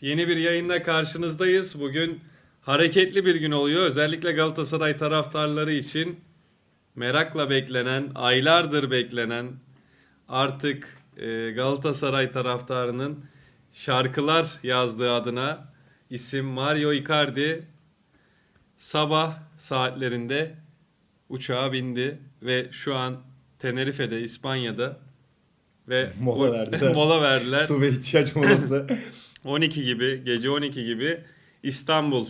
Yeni bir yayında karşınızdayız. Bugün hareketli bir gün oluyor. Özellikle Galatasaray taraftarları için merakla beklenen, aylardır beklenen artık e, Galatasaray taraftarının şarkılar yazdığı adına isim Mario Icardi sabah saatlerinde uçağa bindi ve şu an Tenerife'de, İspanya'da ve Mola verdiler. mola verdiler. Su ve ihtiyaç molası. 12 gibi, gece 12 gibi İstanbul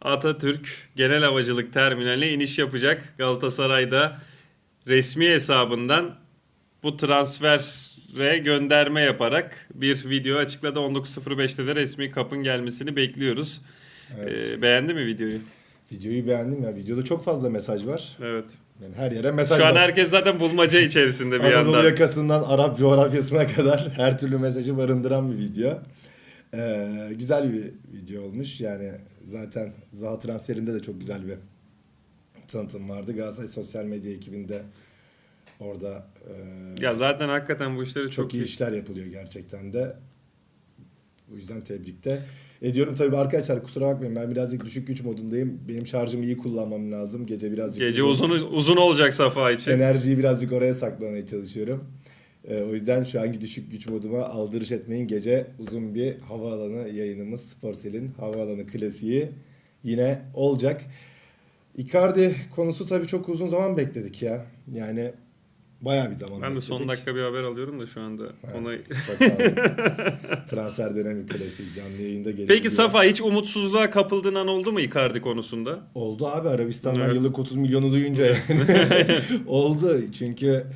Atatürk Genel Havacılık Terminaline iniş yapacak. Galatasaray'da resmi hesabından bu transfere gönderme yaparak bir video açıkladı. 19.05'te de resmi kapın gelmesini bekliyoruz. Evet. Ee, beğendi mi videoyu? Videoyu beğendim ya. Videoda çok fazla mesaj var. Evet. Yani her yere mesaj Şu an var. herkes zaten bulmaca içerisinde bir Anadolu yandan. yakasından Arap coğrafyasına kadar her türlü mesajı barındıran bir video. Ee, güzel bir video olmuş. Yani zaten Zaha transferinde de çok güzel bir tanıtım vardı. Galatasaray sosyal medya ekibinde orada e, Ya zaten hakikaten bu işleri çok, çok, iyi işler yapılıyor gerçekten de. Bu yüzden tebrikte ediyorum. Tabii arkadaşlar kusura bakmayın ben birazcık düşük güç modundayım. Benim şarjımı iyi kullanmam lazım. Gece birazcık Gece uzun uzun olacak Safa için. enerjiyi birazcık oraya saklamaya çalışıyorum. Ee, o yüzden şu anki düşük güç moduma aldırış etmeyin. Gece uzun bir havaalanı yayınımız Sporsel'in havaalanı klasiği yine olacak. Icardi konusu tabii çok uzun zaman bekledik ya. Yani bayağı bir zaman Ben de son dakika bir haber alıyorum da şu anda. Evet. Ona... Transfer dönemi klasiği canlı yayında geliyor. Peki Safa hiç umutsuzluğa kapıldığın an oldu mu Icardi konusunda? Oldu abi Arabistan'dan Evet. yıllık 30 milyonu duyunca yani. oldu çünkü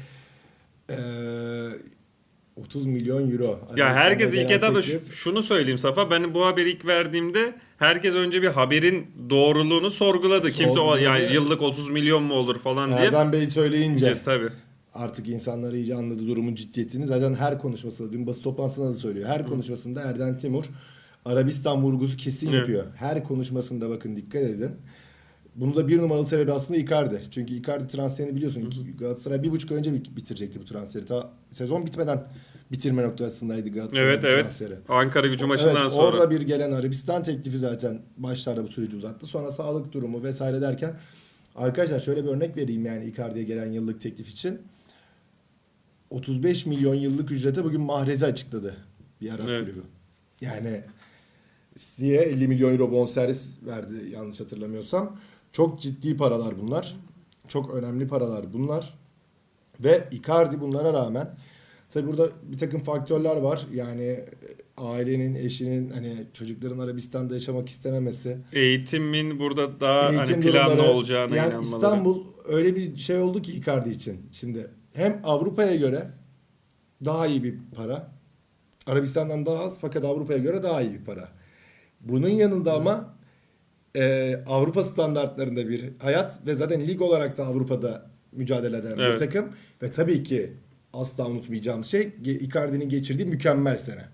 30 milyon euro. Ya herkes ilk etapta teklif- şu- şunu söyleyeyim Safa. Ben bu haberi ilk verdiğimde herkes önce bir haberin doğruluğunu sorguladı. Kimse o yani yıllık 30 milyon mu olur falan diye. Erdem Bey söyleyince İnce, tabii. artık insanlar iyice anladı durumun ciddiyetini. Zaten her konuşmasında, dün basın toplantısında da söylüyor. Her konuşmasında Erden Timur Arabistan vurgusu kesin Evet. yapıyor. Her konuşmasında bakın dikkat edin. Bunu da bir numaralı sebebi aslında Icardi. Çünkü Icardi transferini biliyorsun. Galatasaray bir buçuk önce bit- bitirecekti bu transferi. Ta sezon bitmeden bitirme noktasındaydı Galatasaray Evet evet. transferi. Ankara gücü maçından evet, sonra. Orada bir gelen Arabistan teklifi zaten başlarda bu süreci uzattı. Sonra sağlık durumu vesaire derken arkadaşlar şöyle bir örnek vereyim yani Icardi'ye gelen yıllık teklif için. 35 milyon yıllık ücrete bugün Mahrez'i açıkladı bir Arap Evet. kulübü. Yani Siye 50 milyon euro bonservis verdi yanlış hatırlamıyorsam. Çok ciddi paralar bunlar. Çok önemli paralar bunlar. Ve Icardi bunlara rağmen tabi burada bir takım faktörler var. Yani e, ailenin, eşinin hani çocukların Arabistan'da yaşamak istememesi. Eğitimin burada daha eğitim hani planlı durumları. olacağına yani inanmaları. İstanbul öyle bir şey oldu ki Icardi için. Şimdi hem Avrupa'ya göre daha iyi bir para. Arabistan'dan daha az fakat Avrupa'ya göre daha iyi bir para. Bunun yanında ama e, Avrupa standartlarında bir hayat ve zaten lig olarak da Avrupa'da mücadele eden Evet. bir takım. Ve tabii ki asla unutmayacağım şey Icardi'nin geçirdiği mükemmel sene.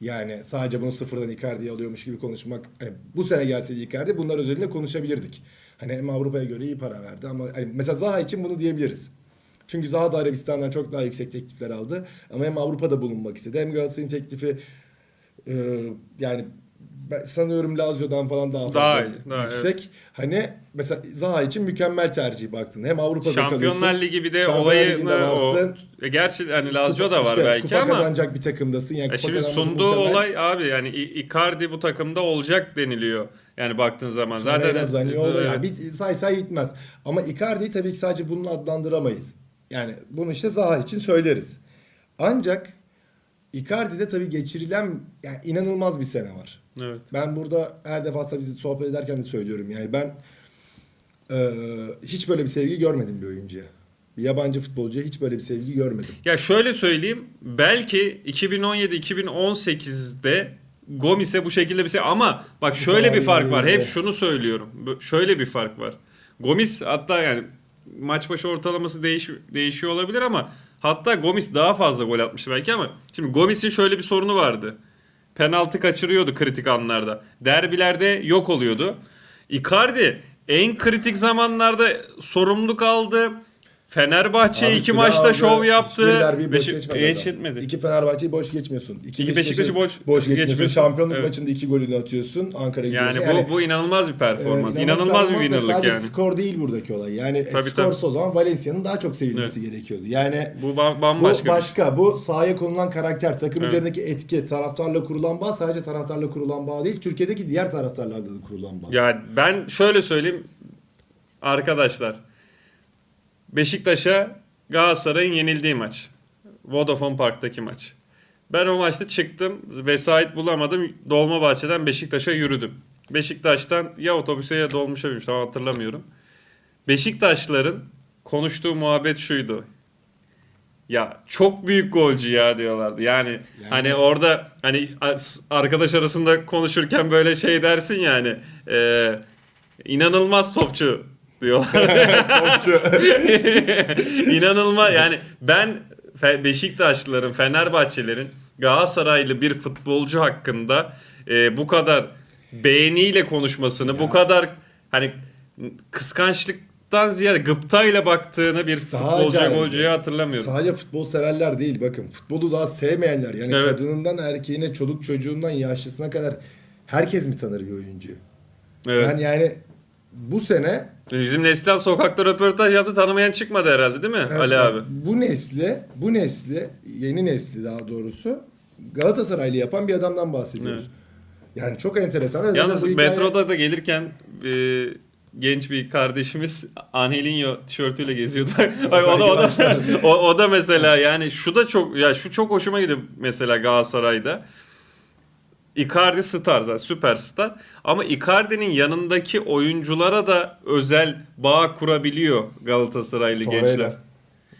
Yani sadece bunu sıfırdan Icardi'yi alıyormuş gibi konuşmak. Hani bu sene gelseydi Icardi bunlar özelinde konuşabilirdik. Hani hem Avrupa'ya göre iyi para verdi ama hani mesela Zaha için bunu diyebiliriz. Çünkü Zaha da Arabistan'dan çok daha yüksek teklifler aldı. Ama hem Avrupa'da bulunmak istedi. Hem Galatasaray'ın teklifi e, yani ben sanıyorum Lazio'dan falan daha fazla Daha iyi, daha, yüksek. Hani mesela Zaha için mükemmel tercih baktın. Hem Avrupa'da Şampiyonlar kalıyorsun. Ligi bir de Ligi'nde olayını o varsın. E, gerçi hani Lazio da var İşte belki kupa ama kazanacak bir takımdasın. Yani Ya kupa şimdi sunduğu muhtemel. olay abi yani Icardi bu takımda olacak deniliyor. Yani baktığın zaman zaten Evet. yani bit, say say bitmez. Ama Icardi'yi tabii ki sadece bununla adlandıramayız. Yani bunu işte Zaha için söyleriz. Ancak Icardi'de tabii geçirilen yani inanılmaz bir sene var. Evet. Ben burada her defasında bizi sohbet ederken de söylüyorum. Yani ben e, hiç böyle bir sevgi görmedim bir oyuncuya. Bir yabancı futbolcuya hiç böyle bir sevgi görmedim. Ya şöyle söyleyeyim. Belki 2017-2018'de Gomis'e bu şekilde bir şey ama bak şöyle bir fark var. Hep şunu söylüyorum. Şöyle bir fark var. Gomis hatta yani maç başı ortalaması değiş, değişiyor olabilir ama hatta Gomis daha fazla gol atmıştı belki ama şimdi Gomis'in şöyle bir sorunu vardı. Penaltı kaçırıyordu kritik anlarda. Derbilerde yok oluyordu. Icardi en kritik zamanlarda sorumluluk aldı. Fenerbahçe Abi iki maçta aldı. şov yaptı. Derbiyi boş Beşik- geçmedi. Adam. İki Fenerbahçe'yi boş geçmiyorsun. İki, İki Beşiktaş'ı boş- boş geçmiyorsun. geçmiyorsun. Şampiyonluk Evet. maçında iki golünü atıyorsun. Ankara gücü Yani bu bu inanılmaz bir performans. inanılmaz bir winnerlık sadece yani. skor değil buradaki olay. Yani Tabii, skorsa o zaman Valencia'nın daha çok sevilmesi gerekiyordu. Yani Bu ba- bu bambaşka. başka. Bu sahaya konulan karakter, takım Evet. üzerindeki etki, taraftarla kurulan bağ sadece taraftarla kurulan bağ değil. Türkiye'deki diğer taraftarlarla da kurulan bağ. Ya ben şöyle söyleyeyim arkadaşlar. Beşiktaş'a Galatasaray'ın yenildiği maç. Vodafone Park'taki maç. Ben o maçta çıktım. Vesait bulamadım. Dolmabahçe'den Beşiktaş'a yürüdüm. Beşiktaş'tan ya otobüse ya dolmuşa binmiş. Tam hatırlamıyorum. Beşiktaşların konuştuğu muhabbet şuydu. Ya çok büyük golcü ya diyorlardı. Yani, hani orada hani arkadaş arasında konuşurken böyle şey dersin yani. E, inanılmaz topçu diyorlar. Topçu. İnanılmaz yani ben Beşiktaşlıların, Fenerbahçelerin Galatasaraylı bir futbolcu hakkında e, bu kadar beğeniyle konuşmasını, bu kadar hani kıskançlıktan ziyade gıptayla baktığını bir Daha futbolcuya, golcüye hatırlamıyorum. Sadece futbol severler değil bakın. Futbolu daha sevmeyenler. Yani Evet. kadınından erkeğine, çoluk çocuğundan yaşlısına kadar herkes mi tanır bir oyuncuyu? Evet. Ben yani bu sene Bizim Neslihan sokakta röportaj yaptı tanımayan çıkmadı herhalde değil mi Evet, Ali abi? Bu nesli, bu nesli, yeni nesli daha doğrusu Galatasaraylı yapan bir adamdan bahsediyoruz. Yani çok enteresan. Zaten Yalnız hikaye- metroda da gelirken e, genç bir kardeşimiz Angelinho tişörtüyle geziyordu. Ay, o da o da o, o da mesela yani şu da çok ya şu çok hoşuma gidiyor mesela Galatasaray'da. Icardi star zaten süperstar ama Icardi'nin yanındaki oyunculara da özel bağ kurabiliyor Galatasaraylı Torreira. gençler.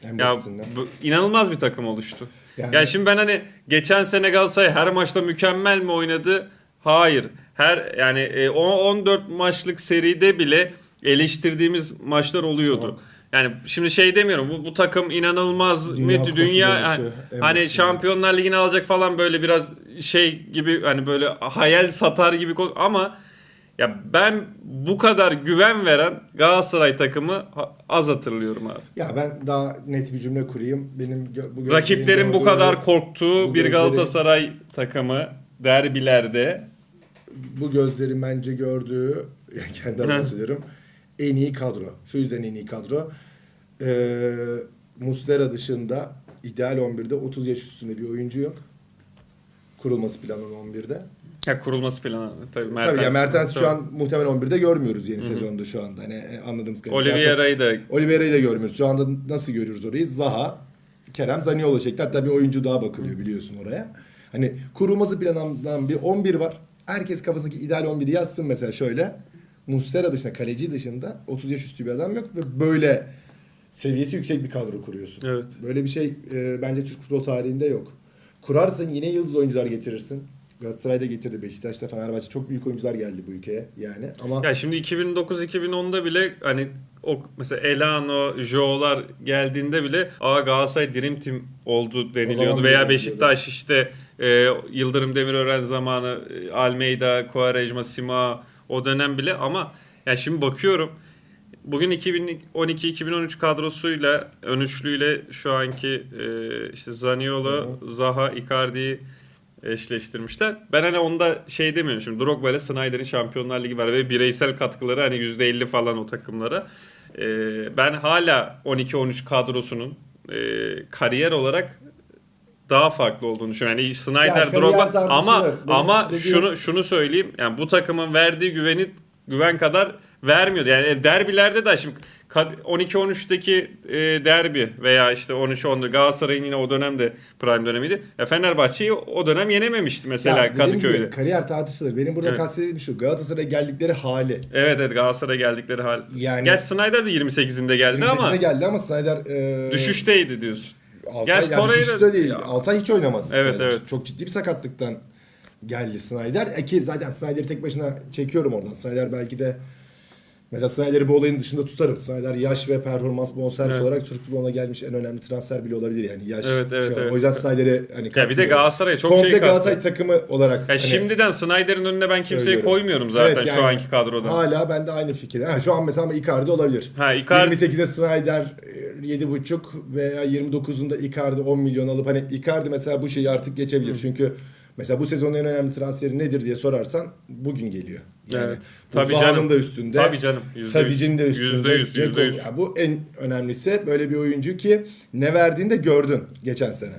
En Ya bu, inanılmaz bir takım oluştu. Yani- Yani, şimdi ben hani geçen sene Galatasaray her maçta mükemmel mi oynadı? Hayır. Her yani e, o 14 maçlık seride bile eleştirdiğimiz maçlar oluyordu. Çok. Yani şimdi şey demiyorum bu, bu takım inanılmaz Dünya mı dünya hani, en hani. Şampiyonlar Ligi'ni alacak falan böyle biraz şey gibi hani böyle hayal satar gibi ama ya ben bu kadar güven veren Galatasaray takımı az hatırlıyorum abi. Ya ben daha net bir cümle kurayım. Benim bu Rakiplerin bu kadar korktuğu bu bir gözleri- Galatasaray takımı derbilerde bu gözlerin bence gördüğü yani kendi adıma Hı. söylüyorum en iyi kadro. Şu yüzden en iyi kadro. Ee, Muslera dışında ideal 11'de 30 yaş üstünde bir oyuncu yok. Kurulması planlanan 11'de. ya kurulması planı tabii Mertens. Tabii ya Mertens şu an muhtemelen 11'de görmüyoruz yeni sezonda şu anda. Hani e, anladığımız kadarıyla. Oliveira'yı da Oliveira'yı da görmüyoruz. Şu anda nasıl görüyoruz orayı? Zaha, Kerem Zaniolo şeklinde. Hatta bir oyuncu daha bakılıyor biliyorsun oraya. Hani kurulması planlanan bir 11 var. Herkes kafasındaki ideal 11'i yazsın mesela şöyle. Muslera dışında, kaleci dışında 30 yaş üstü bir adam yok ve böyle seviyesi yüksek bir kadro kuruyorsun. Evet. Böyle bir şey e, bence Türk futbol tarihinde yok. Kurarsın yine yıldız oyuncular getirirsin. Galatasaray'da getirdi, Beşiktaş'ta, Fenerbahçe çok büyük oyuncular geldi bu ülkeye yani. Ama ya şimdi 2009-2010'da bile hani o mesela Elano, Joe'lar geldiğinde bile aa Galatasaray Dream Team oldu deniliyordu veya Beşiktaş işte e, Yıldırım Demirören zamanı e, Almeida, Quaresma, Sima o dönem bile ama ya şimdi bakıyorum bugün 2012-2013 kadrosuyla ön üçlüyle şu anki e, işte Zaniolo, Zaha, Icardi'yi eşleştirmişler. Ben hani onda şey demiyorum şimdi Drogba ile Snyder'in Şampiyonlar Ligi var ve bireysel katkıları hani %50 falan o takımlara. Ee, ben hala 12-13 kadrosunun e, kariyer olarak daha farklı olduğunu düşünüyorum. Yani Snyder, Ya, Drogba ama Benim ama dediğim- şunu şunu söyleyeyim. Yani bu takımın verdiği güveni güven kadar vermiyordu. Yani derbilerde de şimdi kad- 12-13'teki e, derbi veya işte 13-14 Galatasaray'ın yine o dönemde prime dönemiydi. Ya Fenerbahçe'yi o dönem yenememişti mesela Ya dediğim gibi Kadıköy'de. kariyer tartışılır. Benim burada Evet. kastediğim şu. Galatasaray'a geldikleri hali. Evet evet Galatasaray'a geldikleri hal. Yani- Gerçi Snyder de 28'inde geldi 28'de ama geldi ama Snyder e, düşüşteydi diyorsun. Altay, Gerçi yani Torreira- düşüşte değil. Ya. Altay hiç oynamadı Evet, Snyder. evet. Çok ciddi bir sakatlıktan geldi Snyder. E ki zaten Snyder'i tek başına çekiyorum oradan. Snyder belki de Mesela Snyder'i bu olayın dışında tutarım. Snyder yaş ve performans bonservis Evet. olarak Türk futboluna gelmiş en önemli transfer bile olabilir yani yaş. Evet, evet, şey- evet. O yüzden Snyder'e hani Ya bir de. Galatasaray'a çok Komple şey kattı. Galatasaray takımı olarak. Ya hani- şimdiden Snyder'in önüne ben kimseyi Söylüyorum. koymuyorum zaten Evet, yani şu anki kadroda. Hala ben de aynı fikir. Ha, şu an mesela Icardi olabilir. Ha Icardi 28'de Snyder e, 7.5 veya 29'unda Icardi 10 milyon alıp hani Icardi mesela bu şeyi artık geçebilir. Çünkü mesela bu sezonun en önemli transferi nedir diye sorarsan bugün geliyor. Yani Evet. Tabii canım. da üstünde. Tabii canım. Tadic'in de üstünde. Yüzde yüz, Dzeko- yüzde yüz. Ya bu en önemlisi böyle bir oyuncu ki ne verdiğini de gördün geçen sene.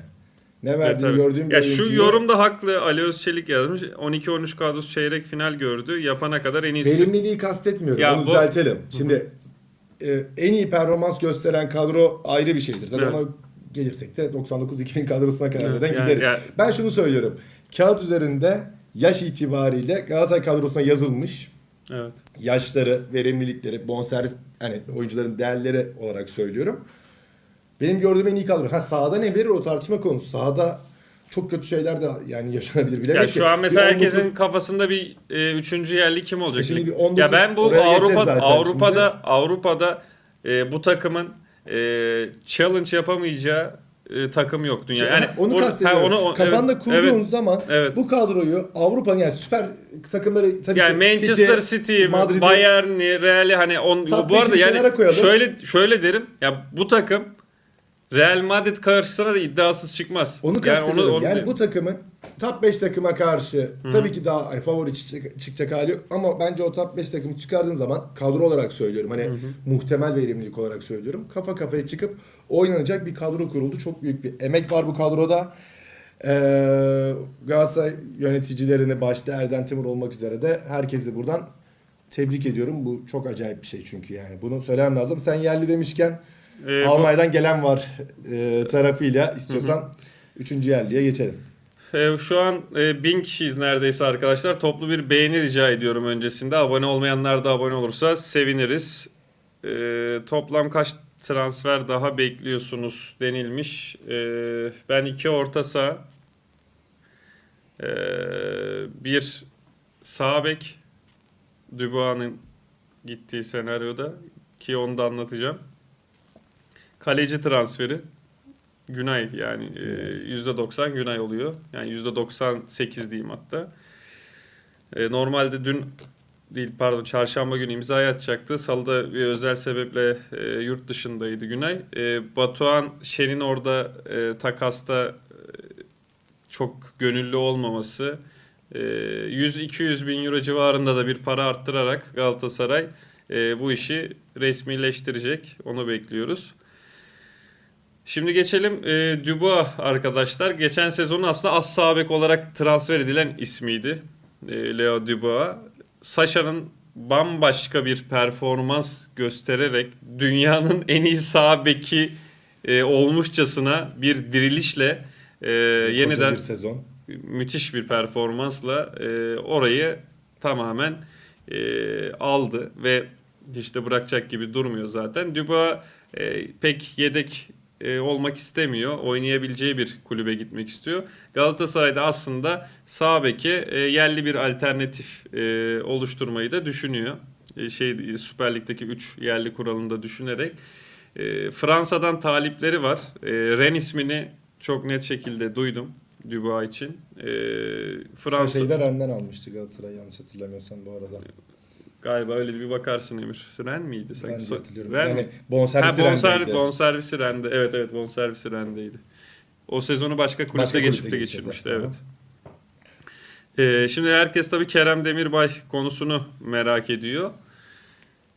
Ne verdiğini tabii. gördüğün bir ya şu oyuncuyu- yorumda haklı Ali Özçelik yazmış. 12-13 kadrosu çeyrek final gördü. Yapana kadar en iyisi. Verimliliği kastetmiyorum. Ya Onu bu- düzeltelim. Şimdi e, en iyi performans gösteren kadro ayrı bir şeydir. Zaten Evet. ona gelirsek de 99-2000 kadrosuna kadar Evet, yani- gideriz. yani- Ben şunu söylüyorum. Kağıt üzerinde yaş itibariyle Galatasaray kadrosuna yazılmış Evet. yaşları, verimlilikleri, bonservis hani oyuncuların değerleri olarak söylüyorum. Benim gördüğüm en iyi kadro. Ha sahada ne verir o tartışma konusu. Sahada çok kötü şeyler de yani yaşanabilir Ya bilemeyiz ki. şu an mesela Bir herkesin 19 kafasında bir e, üçüncü yerli kim olacak? E şimdi bir 19 ya ben bu Avrupa Avrupa'da Avrupa'da e, bu takımın e, challenge yapamayacağı e, takım yok dünya. Şey, Yani onu kastediyorum. ha, onu- Kafanda evet, kurduğun evet. zaman Evet. bu kadroyu Avrupa'nın yani süper takımları tabii Yani ki Manchester City, Madrid'i- Bayern'i, Real'i hani on, bu arada yani şöyle şöyle derim ya bu takım Real Madrid karşısına da iddiasız çıkmaz. Onu yani kastediyorum. onu- yani bu takımın top 5 takıma karşı tabii ki daha hani favori çıkacak, çıkacak hali yok ama bence o top 5 takımı çıkardığın zaman kadro olarak söylüyorum. Hani muhtemel verimlilik olarak söylüyorum. Kafa kafaya çıkıp oynanacak bir kadro kuruldu. Çok büyük bir emek var bu kadroda. Ee, Galatasaray yöneticilerini başta Erden Timur olmak üzere de herkesi buradan tebrik ediyorum. Bu çok acayip bir şey çünkü yani. Bunu söylemem lazım. Sen yerli demişken Ee, bu- Almanya'dan gelen var e, tarafıyla istiyorsan üçüncü yerliye geçelim. Ee, Şu an e, bin kişiyiz neredeyse arkadaşlar. Toplu bir beğeni rica ediyorum öncesinde. Abone olmayanlar da abone olursa seviniriz. Ee, toplam kaç transfer daha bekliyorsunuz denilmiş. Ee, ben iki orta saha, ee, bir sağ bek, Dubois'ın gittiği senaryoda ki onu da anlatacağım. Kaleci transferi. Günay yani e, %90 Günay oluyor. Yani %98 diyeyim hatta. E, Normalde dün değil pardon çarşamba günü imzayı atacaktı. Salıda bir özel sebeple e, yurt dışındaydı Günay. E, Batuhan Şen'in orada e, takasta e, çok gönüllü olmaması e, 100-200 bin euro civarında da bir para arttırarak Galatasaray e, bu işi resmileştirecek. Onu bekliyoruz. Şimdi geçelim e, Dubois arkadaşlar. Geçen sezonun aslında as sağ bek olarak transfer edilen ismiydi. E, Leo Dubois. Sasha'nın bambaşka bir performans göstererek dünyanın en iyi sağ beki e, olmuşçasına bir dirilişle e, yeniden bir sezon. müthiş bir performansla e, orayı tamamen e, aldı ve işte bırakacak gibi durmuyor zaten. Dubois e, pek yedek e, olmak istemiyor. Oynayabileceği bir kulübe gitmek istiyor. Galatasaray'da aslında sağ beke e, yerli bir alternatif e, oluşturmayı da düşünüyor. E, şey Süper Lig'deki 3 yerli kuralını da düşünerek. E, Fransa'dan talipleri var. E, Ren ismini çok net şekilde duydum Dubois için. E, Fransa... Fransa Şeyi de Ren'den almıştı Galatasaray yanlış hatırlamıyorsam bu arada. Galiba öyle bir bakarsın Emir. Ren miydi sanki? Ben de hatırlıyorum. Ren yani bonservisi Ha, bonser, Ren'deydi. bonservisi Ren'de. Evet evet bonservisi Ren'deydi. O sezonu başka kulüpte Başka geçip de geçirmişti. Evet. Ee, şimdi herkes tabii Kerem Demirbay konusunu merak ediyor.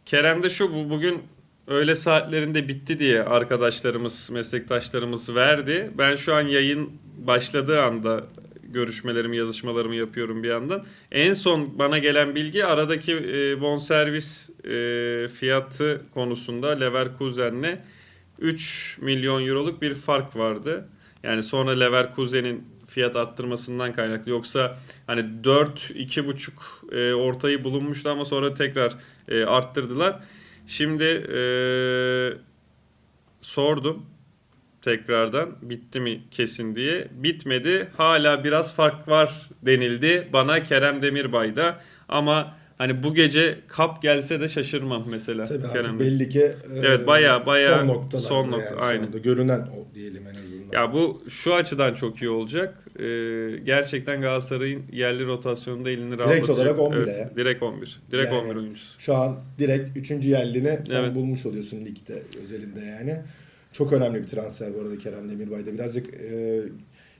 Kerem de şu bu bugün öğle saatlerinde bitti diye arkadaşlarımız, meslektaşlarımız verdi. Ben şu an yayın başladığı anda görüşmelerimi, yazışmalarımı yapıyorum bir yandan. En son bana gelen bilgi aradaki e, bonservis e, fiyatı konusunda Leverkusen'le 3 milyon euroluk bir fark vardı. Yani sonra Leverkusen'in fiyat arttırmasından kaynaklı. Yoksa hani 4 2,5 e, ortayı bulunmuştu ama sonra tekrar e, arttırdılar. Şimdi e, sordum tekrardan bitti mi kesin diye. Bitmedi. Hala biraz fark var denildi bana Kerem Demirbay'da. Ama hani bu gece kap gelse de şaşırmam mesela. Tabii artık Kerem Bey. belli ki e, Evet, bayağı- bayağı son noktalarda son yani nokta, şu aynen. anda. Görünen o diyelim en azından. Ya bu şu açıdan çok iyi olacak. Ee, gerçekten Galatasaray'ın yerli rotasyonunda elini rahatlatacak. olarak 11'e evet, ya. Direkt 11. Direkt Yani- 11 oyuncusu. Şu an direkt 3. yerlini sen Evet. bulmuş oluyorsun ligde özelinde yani. Çok önemli bir transfer bu arada Kerem Demirbay'da. Birazcık e,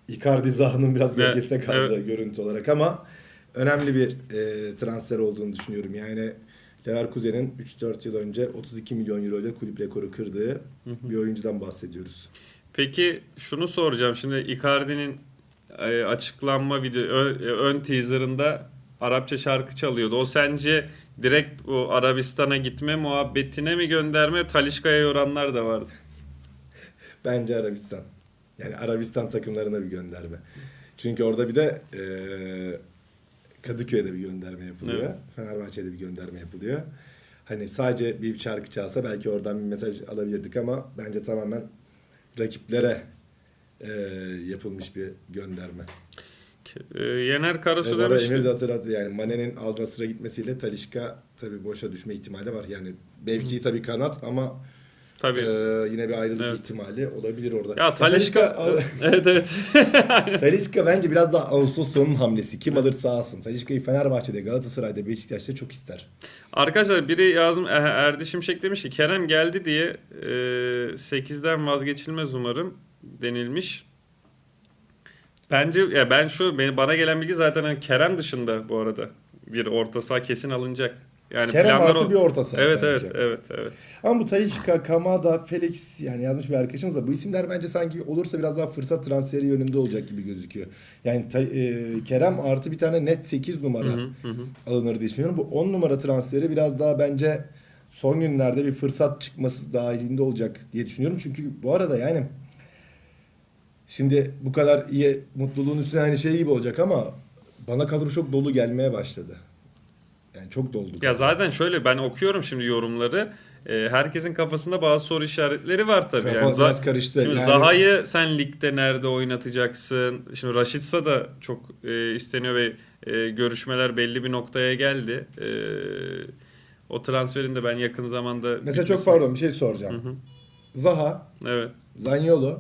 Icardi Zaha'nın biraz Evet, bölgesinde kaldı evet. görüntü olarak ama önemli bir e, transfer olduğunu düşünüyorum. Yani Leverkusen'in 3-4 yıl önce 32 milyon euro ile kulüp rekoru kırdığı bir oyuncudan bahsediyoruz. Peki şunu soracağım. Şimdi Icardi'nin e, açıklanma video ön, e, ön teaserında Arapça şarkı çalıyordu. O sence direkt o Arabistan'a gitme muhabbetine mi gönderme? Talişka'ya yoranlar da vardı. Bence Arabistan. Yani Arabistan takımlarına bir gönderme. Çünkü orada bir de e, Kadıköy'de bir gönderme yapılıyor. Evet. Fenerbahçe'de bir gönderme yapılıyor. Hani sadece bir şarkı çalsa belki oradan bir mesaj alabilirdik ama bence tamamen rakiplere e, yapılmış bir gönderme. E, Yener Karasu E, demiş Emir de hatırlattı yani Mane'nin Al Nassr'a gitmesiyle Talişka tabii boşa düşme ihtimali var. Yani mevki tabii kanat ama Tabii. e, yine bir ayrılık Evet. ihtimali olabilir orada. ya Talişka evet evet. Talişka bence biraz daha Ağustos sonunun hamlesi. Kim alırsa alsın. Talişka'yı Fenerbahçe'de, Galatasaray'da, Beşiktaş'ta çok ister. Arkadaşlar biri yazdım Er- Erdi Şimşek demiş ki Kerem geldi diye e, 8'den vazgeçilmez umarım denilmiş. Bence ya ben şu bana gelen bilgi zaten hani Kerem dışında bu arada bir orta saha kesin alınacak. Yani Kerem planlar artı o- bir orta saha Evet sanki. evet evet evet. Ama bu Talişka, Kamada, Felix yani yazmış bir arkadaşımız da bu isimler bence sanki olursa biraz daha fırsat transferi yönünde olacak gibi gözüküyor. Yani Ta- e, Kerem artı bir tane net 8 numara Hı hı, hı alınır diye düşünüyorum. Bu 10 numara transferi biraz daha bence son günlerde bir fırsat çıkması dahilinde olacak diye düşünüyorum. Çünkü bu arada yani şimdi bu kadar iyi mutluluğun üstüne hani şey gibi olacak ama bana kadro çok dolu gelmeye başladı. Yani çok doldu. Ya zaten şöyle ben okuyorum şimdi yorumları. E, herkesin kafasında bazı soru işaretleri var tabii. Kafa yani biraz karıştı. Şimdi Yani- Zaha'yı sen ligde nerede oynatacaksın? Şimdi Raşitsa da çok e, isteniyor ve e, görüşmeler belli bir noktaya geldi. E, o transferin de ben yakın zamanda Mesela çok bitmesi- pardon bir şey soracağım. Hı hı. Zaha, Evet. Zaniolo,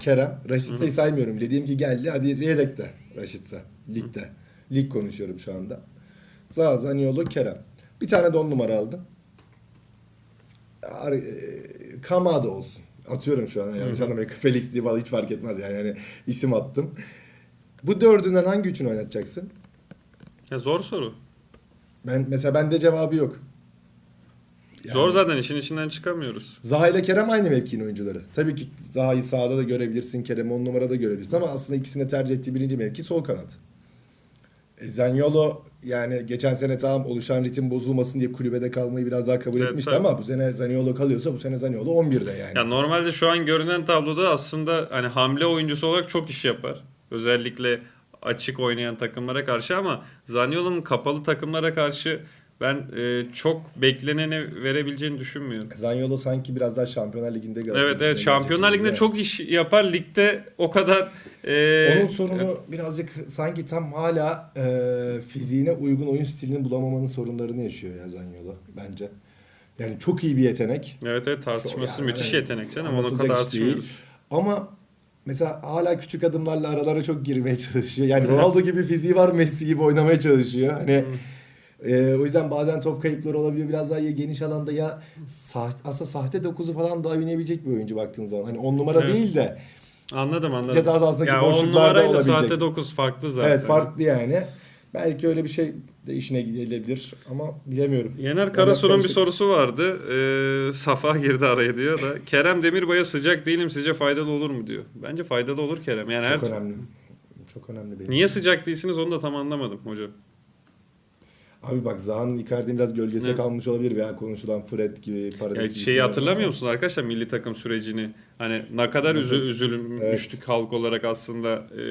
Kerem, Raşitsa'yı saymıyorum. Diyelim ki geldi hadi yedekte Raşitsa ligde. Lig konuşuyorum şu anda. Zaha, Zaniolo, Kerem. Bir tane de on numara aldım. E, Kamada olsun. Atıyorum şu an yanlış anlamayın. Felix diye hiç fark etmez yani. yani isim attım. Bu dördünden hangi üçünü oynatacaksın? Ya zor soru. Ben mesela bende cevabı yok. Yani- Zor zaten işin içinden çıkamıyoruz. Zaha ile Kerem aynı mevkinin oyuncuları. Tabii ki Zaha'yı sağda da görebilirsin, Kerem'i on numarada görebilirsin ama aslında ikisini de tercih ettiği birinci mevki sol kanat. E, Zaniolo yani geçen sene tamam oluşan ritim bozulmasın diye kulübede kalmayı biraz daha kabul Evet, etmişti tabii. ama bu sene Zaniolo kalıyorsa bu sene Zaniolo 11'de yani. Ya normalde şu an görünen tabloda aslında hani hamle oyuncusu olarak çok iş yapar. Özellikle açık oynayan takımlara karşı ama Zaniolo'nun kapalı takımlara karşı ben e, çok bekleneni verebileceğini düşünmüyorum. Zaniolo sanki biraz daha Şampiyonlar Ligi'nde Galatasaray Evet evet Şampiyonlar Ligi'nde çok iş yapar. Ligde o kadar e, Onun sorunu birazcık sanki tam hala e, fiziğine uygun oyun stilini bulamamanın sorunlarını yaşıyor ya Zaniolo bence. Yani çok iyi bir yetenek. Evet evet tartışması Çok- yani müthiş yetenek canım. Anlatılacak kadar tartışmıyoruz. Ama mesela hala küçük adımlarla aralara çok girmeye çalışıyor. Yani Ronaldo gibi fiziği var, Messi gibi oynamaya çalışıyor. Hani e, o yüzden bazen top kayıpları olabiliyor. Biraz daha ya geniş alanda ya sahte, aslında sahte dokuzu falan daha oynayabilecek bir oyuncu baktığın zaman. Hani on numara Evet. değil de Anladım anladım. Ceza sahasındaki ya boşluklarda olabilecek. sahte 9 farklı zaten. evet farklı yani. Belki öyle bir şey de işine gidilebilir ama bilemiyorum. Yener Karasu'nun bir karışık. sorusu vardı. Ee, Safa girdi araya diyor da. Kerem Demirbay'a sıcak değilim sizce faydalı olur mu diyor. Bence faydalı olur Kerem. Yani Çok her önemli. Çok önemli benim. Niye sıcak değilsiniz onu da tam anlamadım hocam. Abi bak Zaha'nın Icardi'nin biraz gölgesinde Ne? kalmış olabilir veya konuşulan Fred gibi Paredes Ya gibi şeyi hatırlamıyor var. musunuz arkadaşlar milli takım sürecini? Hani ne kadar üzü, üzülmüştük halk olarak aslında e,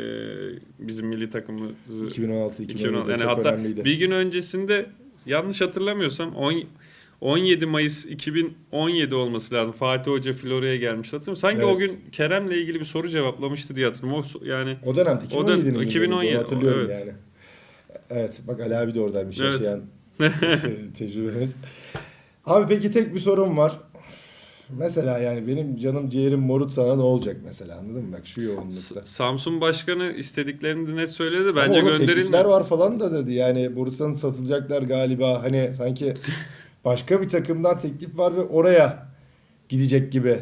bizim milli takımımızı 2016 2016 2017 yani çok hatta önemliydi. bir gün öncesinde yanlış hatırlamıyorsam 10 17 Mayıs 2017 olması lazım. Fatih Hoca Florya'ya gelmişti hatırlıyorum. Sanki o Evet. gün Kerem'le ilgili bir soru cevaplamıştı diye hatırlıyorum. O yani O O dönem- 2017'nin 2017, hatırlıyorum evet. yani. Evet bak Ali abi de oradaymış Evet. yaşayan tecrübemiz. Abi peki tek bir sorum var. Mesela yani benim canım ciğerim morut sana ne olacak mesela anladın mı? Bak şu yoğunlukta. Samsun Başkanı istediklerini de net söyledi. Bence gönderilme. teklifler var falan da dedi. Yani Borusan'ı satılacaklar galiba. Hani sanki başka bir takımdan teklif var ve oraya gidecek gibi.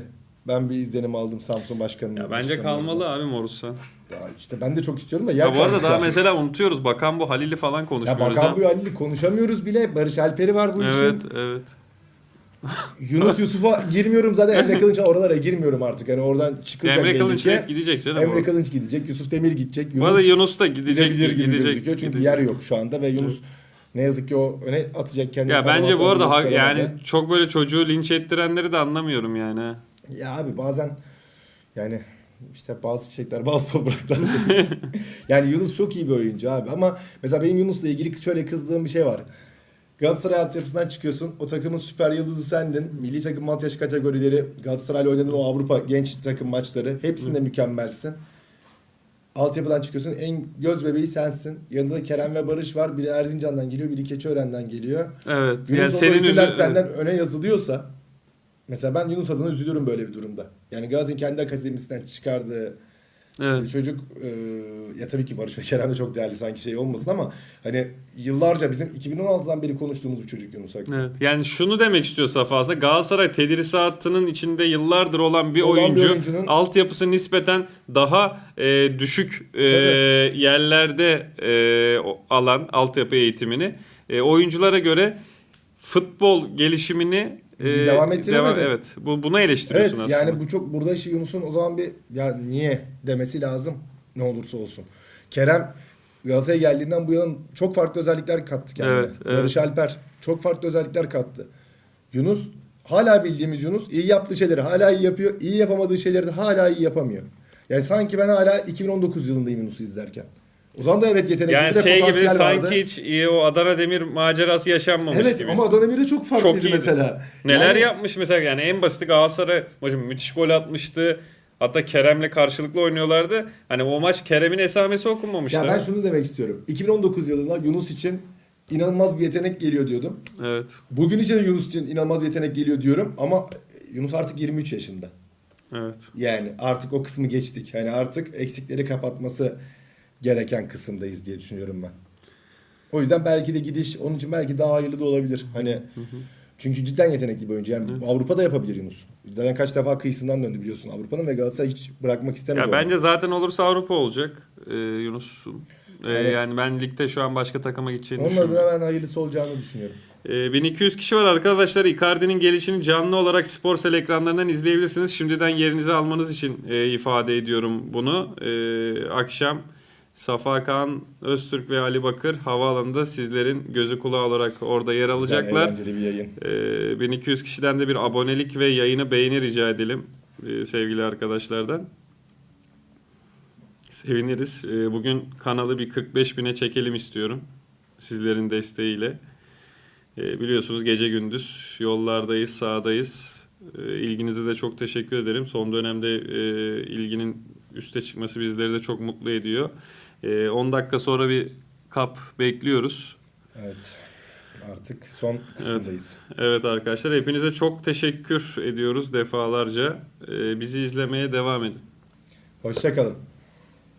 Ben bir izlenim aldım Samsun Başkanı'nın. Ya bence kalmalı abi Morus'a. Ya işte ben de çok istiyorum da yer Ya bu arada daha zaten. mesela unutuyoruz. Bakan bu Halil'i falan Ya konuşmuyoruz. ha. Bakan bu Halil'i konuşamıyoruz bile. Barış Alper'i var bu işin. Evet, evet. Yunus Yusuf'a girmiyorum zaten Emre Kılınç oralara girmiyorum artık. Yani oradan çıkılacak Emre belli Kılınç ki. net gidecek canım. Emre. Kılınç gidecek, Yusuf Demir gidecek. Bu arada Yunus da gidecek. gidebilir gibi gidecek, gözüküyor. Çünkü gidecek. yer yok şu anda ve Yunus ne yazık ki o öne atacak kendini. Ya bence bu arada ha- gösteremedi. yani çok böyle çocuğu linç ettirenleri de anlamıyorum yani. ha. Ya abi bazen yani işte bazı çiçekler bazı topraklar. yani Yunus çok iyi bir oyuncu abi ama mesela benim Yunus'la ilgili şöyle kızdığım bir şey var. Galatasaray altyapısından çıkıyorsun. O takımın süper yıldızı sendin. Milli takım alt yaş kategorileri, Galatasaray'la oynadığın o Avrupa genç takım maçları hepsinde mükemmelsin. Altyapıdan çıkıyorsun. En göz bebeği sensin. Yanında da Kerem ve Barış var. Biri Erzincan'dan geliyor, biri Keçiören'den geliyor. Evet. Yunus yani senin senin üzü- senden öne yazılıyorsa mesela ben Yunus adına üzülüyorum böyle bir durumda. Yani Galatasaray'ın kendi akademisinden çıkardığı Evet. çocuk e, ya tabii ki Barış ve Kerem de çok değerli sanki şey olmasın ama hani yıllarca bizim 2016'dan beri konuştuğumuz bir çocuk Yunus Akgün. Evet. Yani şunu demek istiyor Safa Galatasaray tedrisatının içinde yıllardır olan bir Olan bir oyuncu oyuncunun- altyapısı nispeten daha e, düşük e, Tabii. yerlerde e, alan altyapı eğitimini e, oyunculara göre futbol gelişimini e, Devam ettiremedi. evet. Bu buna Evet eleştiriyorsun aslında. yani bu çok burada işte Yunus'un o zaman bir ya niye demesi lazım ne olursa olsun. Kerem Galatasaray'a geldiğinden bu yana çok farklı özellikler kattı kendine. Evet, evet. Barış Alper çok farklı özellikler kattı. Yunus hala bildiğimiz Yunus iyi yaptığı şeyleri hala iyi yapıyor. iyi yapamadığı şeyleri de hala iyi yapamıyor. Yani sanki ben hala 2019 yılındayım Yunus'u izlerken. O zaman da evet yetenekli yani de şey gibi potansiyel sanki vardı. hiç e, o Adana Demir macerası yaşanmamış Evet gibi. ama Adana Demir'de çok farklıydı Çok iyiydi. mesela. Neler Yani- yapmış mesela yani en basiti Galatasaray maçı müthiş gol atmıştı. Hatta Kerem'le karşılıklı oynuyorlardı. Hani o maç Kerem'in esamesi okunmamıştı. Ya ben şunu demek istiyorum. 2019 yılında Yunus için inanılmaz bir yetenek geliyor diyordum. Evet. Bugün için de Yunus için inanılmaz bir yetenek geliyor diyorum ama Yunus artık 23 yaşında. Evet. Yani artık o kısmı geçtik. Hani artık eksikleri kapatması gereken kısımdayız diye düşünüyorum ben. O yüzden belki de gidiş onun için belki daha hayırlı da olabilir. Hani çünkü cidden yetenekli bir oyuncu. Yani Avrupa'da yapabilir Yunus. Zaten kaç defa kıyısından döndü biliyorsun Avrupa'nın ve Galatasaray hiç bırakmak istemedi. Ya onu. bence zaten olursa Avrupa olacak e, Yunus'un. E, Evet. Yani ben ligde şu an başka takıma gideceğini Onun düşünmüyorum. adına ben hayırlısı olacağını düşünüyorum. E, 1200 kişi var arkadaşlar. Icardi'nin gelişini canlı olarak Sporsel ekranlarından izleyebilirsiniz. Şimdiden yerinizi almanız için e, ifade ediyorum bunu. E, akşam Safa Kaan, Öztürk ve Ali Bakır havaalanında sizlerin gözü kulağı olarak orada yer Güzel, alacaklar. eğlenceli bir yayın. Ee, 1200 kişiden de bir abonelik ve yayını beğeni rica edelim e, sevgili arkadaşlardan. Seviniriz. Ee, Bugün kanalı bir 45 bine çekelim istiyorum. Sizlerin desteğiyle. Ee, Biliyorsunuz gece gündüz yollardayız, sahadayız. Ee, İlginize de çok teşekkür ederim. Son dönemde e, ilginin üste çıkması bizleri de çok mutlu ediyor. Ee, 10 dakika sonra bir kap bekliyoruz. Evet. Artık son kısımdayız. Evet arkadaşlar hepinize çok teşekkür ediyoruz defalarca. Ee, bizi izlemeye devam edin. Hoşçakalın.